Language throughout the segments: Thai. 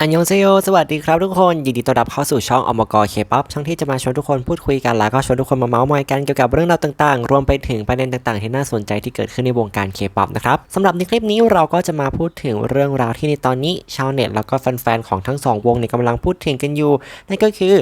อันยองเซโยสวัสดีครับทุกคน ยินดีต้อนรับเข้าสู่ช่องอมกเคป๊อปช่องที่จะมาชวนทุกคนพูดคุยกัน แล้วก็ชวนทุกคนมาเมาส์มอยกันเกี่ยวกับเรื่องราวต่างๆ รวมไปถึงประเด็นต่างๆ ที่น่าสนใจที่เกิดขึ้นในวงการเคป๊อปนะครับสำหรับในคลิปนี้เราก็จะมาพูดถึงเรื่องราวที่ในตอนนี้ ชาวเน็ตแล้วก็แฟนๆของทั้งสองวงเนี่ยกำลังพูดถึงกันอยู่ นั่นก็คือ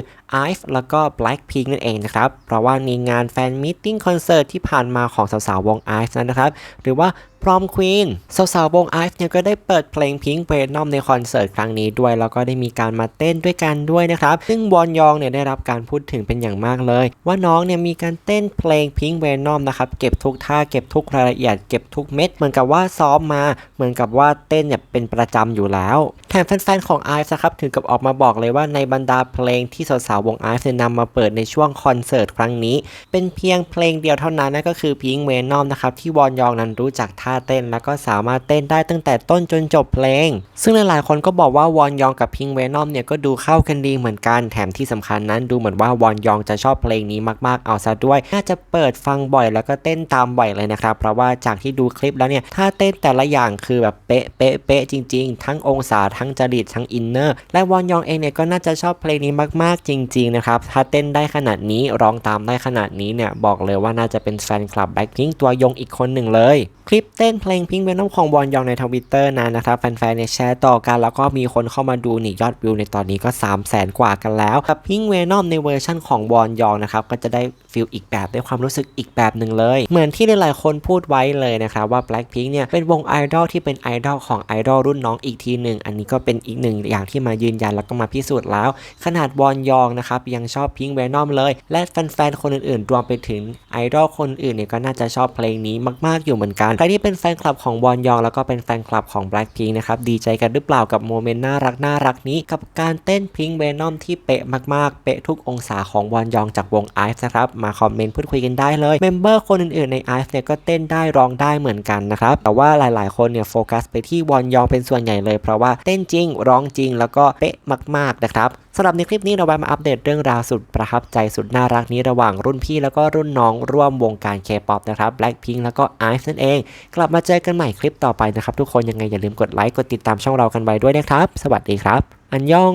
IVE แล้วก็ Blackpink นั่นเองนะครับ เพราะว่าในงานแฟนมิทติ้งคอนเสิร์ตที่ผ่านมาของสาวๆวง IVE นั้นนะครับ หรือว่า Prom Queen สาวๆวง IVE เนี่ยก็ได้เปิดเพลง Pink Venom ในคอนเสิร์ตครั้งนี้ด้วย แล้วก็ได้มีการมาเต้นด้วยกันด้วยนะครับ ซึ่งวอนยองเนี่ยได้รับการพูดถึงเป็นอย่างมากเลย ว่าน้องเนี่ยมีการเต้นเพลง Pink Venom นะครับ เก็บทุกท่าเก็บทุกรายละเอียดเก็บทุกเม็ด เหมือนกับว่าซ้อมมา เหมือนกับว่าเต้นเนี่ยเป็นประจำอยู่แล้วแถมแฟนๆของ IVE นะครับถึงกับออกมาบอกเลยว่าในบรรดาเพลงที่สาวๆวง IVE เนี่ยนำมาเปิดในช่วงคอนเสิร์ตครั้งนี้ เป็นเพียงเพลงเดียวเท่านั้นนั่นก็คือ Pink Venom นะครับที่วอนยองนั้นรู้จักท่าเต้น แล้วก็สามารถเต้นได้ตั้งแต่ต้นจนจบเพลง ซึ่งหลายๆคนก็บอกว่าวอนยองกับ Pink Venom เนี่ยก็ดูเข้ากันดีเหมือนกันแถมที่สำคัญนั้นดูเหมือนว่าวอนยองจะชอบเพลงนี้มากๆเอาซะด้วย น่าจะเปิดฟังบ่อยแล้วก็เต้นตามบ่อยเลยนะครับ เพราะว่าจากที่ดูคลิปแล้วเนี่ยท่าเต้นแต่ละอย่างคือแบบเป๊ะเป๊ะเป๊ะจริง ๆ ทั้งองศาทั้งจริตทั้งอินเนอร์และวอนยองเองเนี่ยก็น่าจะชอบเพลงนี้มากๆจริง ๆ นะครับ ถ้าเต้นได้ขนาดนี้ร้องตามได้ขนาดนี้เนี่ยบอกเลยว่าน่าจะเป็นแฟนคลับแบ็คพิงตัวยงอีกคนหนึ่งเลย คลิปเต้นเพลงพิงเวนอมของวอนยองในทวิตเตอร์นั้นนะครับแฟนๆเนี่ยแชร์ต่อกัน แล้วก็มีคนเข้ามาดูนี่ยอดวิวในตอนนี้ก็ 3 0 0แสนกว่ากันแล้วกับพิงเวนอมในเวอร์ชั่นของวอนยองนะครับก็จะได้ฟิลอีกแบบได้ความรู้สึกอีกแบบหนึ่งเลย เหมือนที่หลายๆคนพูดไว้เลยนะครับว่า Blackpink เนี่ยเป็นวงไอดอลที่เป็นไอดอลของไอดอลรุ่นน้องอีกทีหนึ่งอันนี้ก็เป็นอีกหนึ่งอย่างที่มายืนยันแล้วก็มาพิสูจน์แล้ว ขนาดวอนยองนะครับยังชอบพิงเวนอมเลย และแฟนๆคนอื่นๆรวมไปถึงไอดอลคนอื่นเนี่ยก็น่าจะชอบเพลงนี้มากๆอยู่เหมือนกันใครที่เป็นแฟนคลับของวอนยองแล้วก็เป็นแฟนคลับของ Blackpink นะครับดีใจกันหรือเปล่ากับโมเมนต์น่ารักน่ารักนี้ กับการเต้นพิงเวนอมที่เป๊ะมากๆ เป๊ะทุกองศาของวอนยองจากวง IVE นะครับมาคอมเมนต์พูดคุยกันได้เลยเมมเบอร์คนอื่นๆใน IVE เนี่ยก็เต้นได้ร้องได้เหมือนกันนะครับแต่ว่าหลายๆ คนเนี่ยโฟกัสไปที่วอนยองเป็นส่วนใหญ่เลย เพราะว่าเต้นจริงร้องจริงแล้วก็เป๊ะมากๆนะครับ สำหรับในคลิปนี้เราไปมาอัปเดตเรื่องราวสุดประทับใจสุดน่ารักนี้ระหว่างรุ่นพี่แล้วก็รุ่นน้องร่วมวงการ K-POP นะครับ Blackpink แล้วก็ IVE นั่นเอง กลับมาเจอกันใหม่คลิปต่อไปนะครับ ทุกคนยังไงอย่าลืมกดไลค์กดติดตามช่องเรากันไว้ด้วยนะครับ สวัสดีครับ อันยอง